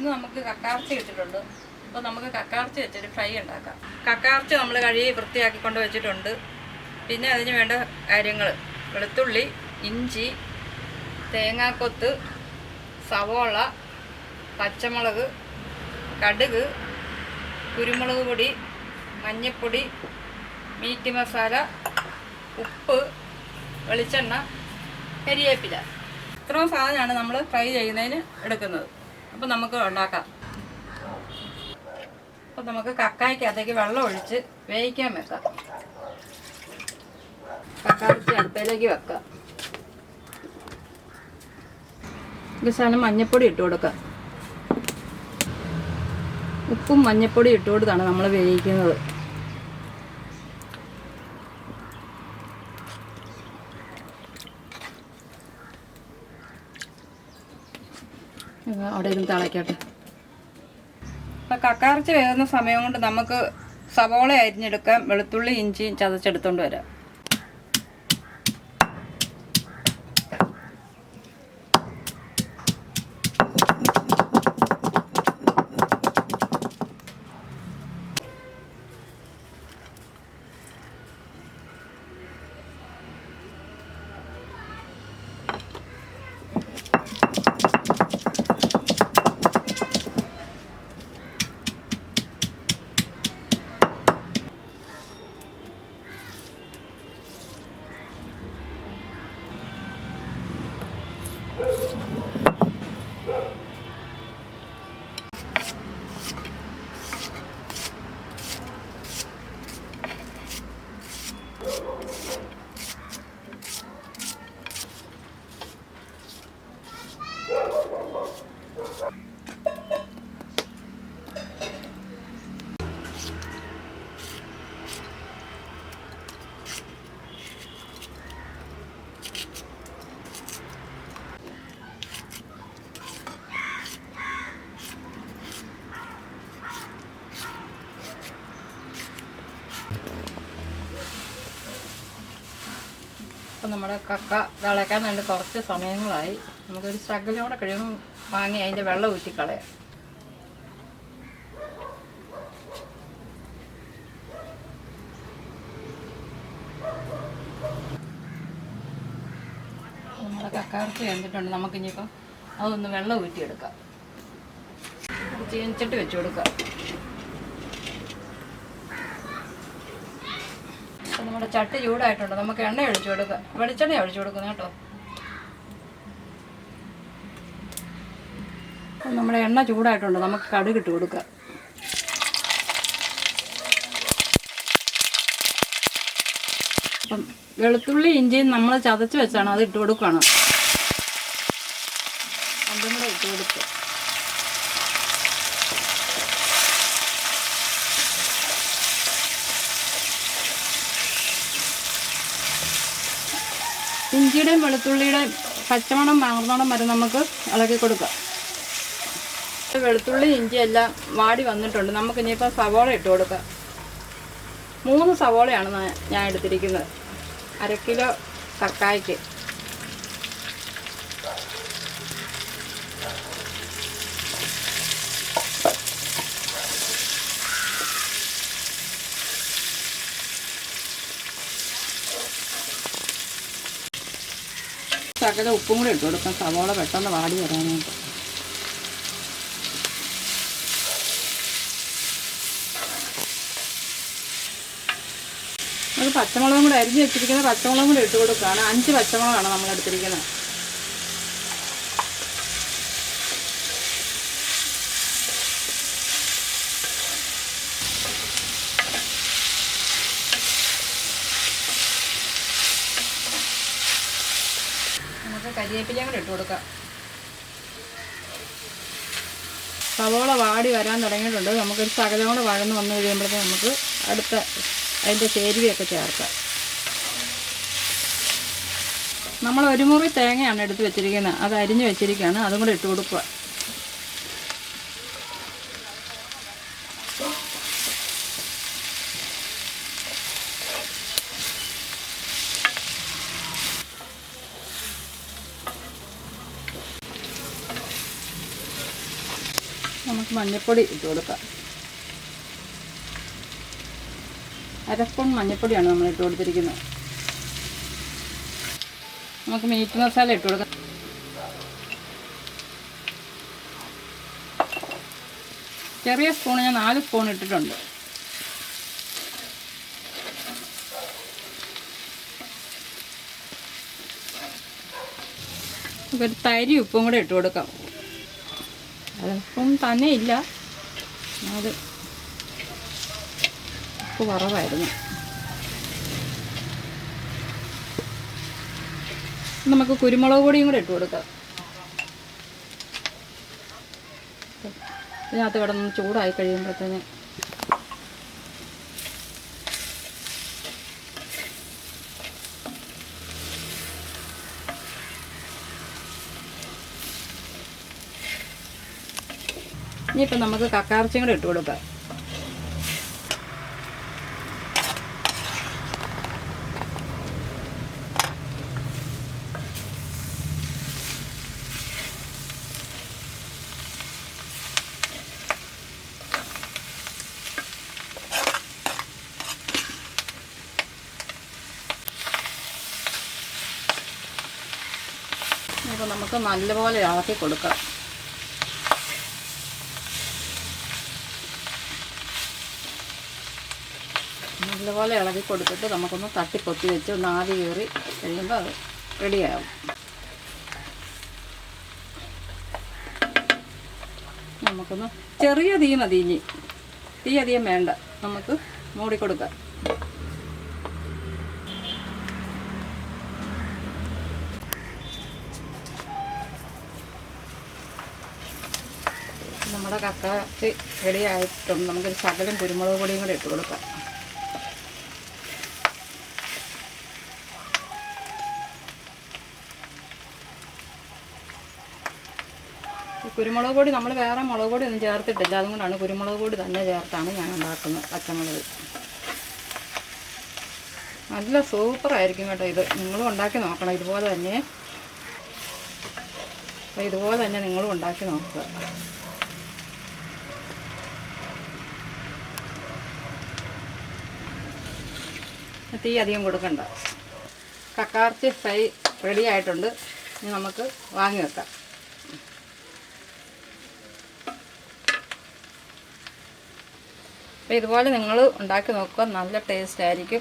ഇന്ന് നമുക്ക് കക്കാർച്ച ഇട്ടിട്ടുണ്ട് അപ്പോൾ നമുക്ക് കക്കാർച്ച വെച്ചിട്ട് ഫ്രൈ ഉണ്ടാക്കാം. കക്കാർച്ച നമ്മൾ കഴുകി വൃത്തിയാക്കിക്കൊണ്ട് വെച്ചിട്ടുണ്ട്. പിന്നെ അതിന് വേണ്ട കാര്യങ്ങൾ. വെളുത്തുള്ളി ഇഞ്ചി തേങ്ങാക്കൊത്ത് സവോള പച്ചമുളക് കടുക് കുരുമുളക് പൊടി മഞ്ഞൾപ്പൊടി മീറ്റ് മസാല ഉപ്പ് വെളിച്ചെണ്ണ കരിയേപ്പില. ഇത്രയും സാധനമാണ് നമ്മൾ ഫ്രൈ ചെയ്യുന്നതിന് എടുക്കുന്നത്. അപ്പോൾ നമുക്ക് ഉണ്ടാക്കാം. അപ്പോൾ നമുക്ക് കക്കായ്ക്കകത്തേക്ക് വെള്ളം ഒഴിച്ച് വേവിക്കാൻ വെക്കാം. കക്കാർച്ചി അടുപ്പിലേക്ക് വെക്കാം. ഈ സാധനം മഞ്ഞൾപ്പൊടി ഇട്ട് കൊടുക്കാം. ഉപ്പും മഞ്ഞപ്പൊടി ഇട്ട് കൊടുത്താണ് നമ്മൾ വേവിക്കുന്നത്. അവിടെ ഇരുന്ന് തിളയ്ക്കട്ടെ. അപ്പം കക്കാർച്ച വേകുന്ന സമയം കൊണ്ട് നമുക്ക് സവോള അരിഞ്ഞെടുക്കാം വെളുത്തുള്ളി ഇഞ്ചിയും ചതച്ചെടുത്തോണ്ട് വരാം. അപ്പം നമ്മുടെ കക്ക തിളയ്ക്കാൻ വേണ്ടി കുറച്ച് സമയങ്ങളായി. നമുക്കൊരു ശകലം കഴിയും വാങ്ങി അതിന്റെ വെള്ളം ഊറ്റിക്കളയാം. നമ്മുടെ കക്കാർക്ക് വെന്തിട്ടുണ്ട് നമുക്കിനിയിപ്പം അതൊന്ന് വെള്ളം ഊറ്റിയെടുക്കാം. ചീനിച്ചിട്ട് വെച്ച് കൊടുക്കാം. നമ്മുടെ ചട്ടി ചൂടായിട്ടുണ്ട്. നമുക്ക് എണ്ണ ഒഴിച്ചു കൊടുക്കാം. വെളിച്ചെണ്ണ ഒഴിച്ചു കൊടുക്കുന്നത് കേട്ടോ. നമ്മുടെ എണ്ണ ചൂടായിട്ടുണ്ട്. നമുക്ക് കടുക് ഇട്ട് കൊടുക്കാം. അപ്പം വെളുത്തുള്ളി ഇഞ്ചിയും നമ്മൾ ചതച്ച് വെച്ചാണ് അത് ഇട്ട് കൊടുക്കുകയാണ് അതും കൂടെ ഇട്ട് കൊടുക്കുക ഇഞ്ചിയുടെയും വെളുത്തുള്ളിയുടെയും പച്ചമണം മാങ്ങണം വരെ നമുക്ക് ഇളക്കി കൊടുക്കാം. വെളുത്തുള്ളി ഇഞ്ചി എല്ലാം വാടി വന്നിട്ടുണ്ട്. നമുക്ക് ഇനിയിപ്പോൾ സവോള ഇട്ട് കൊടുക്കാം. മൂന്ന് സവോളയാണ് ഞാൻ- എടുത്തിരിക്കുന്നത്. അര കിലോ തക്കായ്ക്ക് ശകല ഉപ്പും കൂടി ഇട്ട് കൊടുക്കാം. സവോള പെട്ടെന്ന് വാടി വരാനായിട്ട്. നമുക്ക് പച്ചമുളകും കൂടെ അരിഞ്ഞ് വെച്ചിരിക്കുന്ന പച്ചമുളകും കൂടെ ഇട്ട് കൊടുക്കുകയാണ്. അഞ്ച് പച്ചമുളകാണ് നമ്മൾ എടുത്തിരിക്കുന്നത് നമുക്ക് കരിവേപ്പിലയും കൂടെ ഇട്ട് കൊടുക്കാം. സവോള വാടി വരാൻ തുടങ്ങിയിട്ടുണ്ട്. നമുക്കൊരു സകലം കൂടെ വഴന്ന് വന്നു കഴിയുമ്പോഴത്തേക്ക് നമുക്ക് അടുത്ത അതിന്റെ ചേരുവയൊക്കെ ചേർക്കാം. നമ്മൾ ഒരു മുറി തേങ്ങയാണ് എടുത്ത് വെച്ചിരിക്കുന്നത്. അത് അരിഞ്ഞ് വെച്ചിരിക്കുകയാണ്. അതും കൂടെ ഇട്ട് കൊടുക്കുക. മഞ്ഞൾപ്പൊടി ഇട്ട് കൊടുക്കാം അര സ്പൂൺ മഞ്ഞൾപ്പൊടിയാണ് നമ്മൾ ഇട്ട് കൊടുത്തിരിക്കുന്നത്. നമുക്ക് മീറ്റ് മസാല ഇട്ട് കൊടുക്കാം. ചെറിയ സ്പൂൺ ഞാൻ നാല് സ്പൂൺ ഇട്ടിട്ടുണ്ട്. നമുക്കൊരു തരി ഉപ്പും കൂടെ ഇട്ട് കൊടുക്കാം. അതിപ്പം തന്നെ ഇല്ല. അത് ഉപ്പ് കുറവായിരുന്നു നമുക്ക് കുരുമുളക് പൊടിയും കൂടെ ഇട്ട് കൊടുക്കാം. ഇതിനകത്ത് കിടന്ന് ചൂടായി കഴിയുമ്പോഴത്തേന് ഇനിയിപ്പം നമുക്ക് കക്കാർച്ചയും കൂടെ ഇട്ട് കൊടുക്കാം. നമുക്ക് നല്ലപോലെ ഇളക്കി കൊടുക്കാം. നല്ലപോലെ ഇളകി കൊടുത്തിട്ട് നമുക്കൊന്ന് തട്ടിപ്പൊത്തി വെച്ച് ഒന്ന് ആവി കയറി കഴിയുമ്പോൾ അത് റെഡിയാകും നമുക്കൊന്ന് ചെറിയ തീ മതി ഇനി. തീ അധികം വേണ്ട. നമുക്ക് മൂടിക്കൊടുക്കാം നമ്മുടെ കക്കാച്ചി റെഡി ആയിട്ടുണ്ട്. നമുക്കൊരു ശകലം കുരുമുളക് പൊടിയും കൂടെ ഇട്ട് കൊടുക്കാം. ഈ കുരുമുളക് പൊടി നമ്മൾ വേറെ മുളക് പൊടി ഒന്നും ചേർത്തിട്ടില്ല. അതുകൊണ്ടാണ് കുരുമുളക് പൊടി തന്നെ ചേർത്താണ് ഞാൻ ഉണ്ടാക്കുന്നത് പച്ചമുളക്. നല്ല സൂപ്പർ ആയിരിക്കും കേട്ടോ ഇത്. നിങ്ങളും ഉണ്ടാക്കി നോക്കണം. ഇതുപോലെ തന്നെ. അപ്പോൾ ഇതുപോലെ തന്നെ നിങ്ങളും ഉണ്ടാക്കി നോക്കുക. തീ അധികം കൊടുക്കണ്ട. കക്കാർച്ചി ഫ്രൈ റെഡി ആയിട്ടുണ്ട്. ഇനി നമുക്ക് വാങ്ങി വെക്കാം. അപ്പോൾ ഇതുപോലെ നിങ്ങൾ ഉണ്ടാക്കി നോക്കുക. നല്ല ടേസ്റ്റ് ആയിരിക്കും.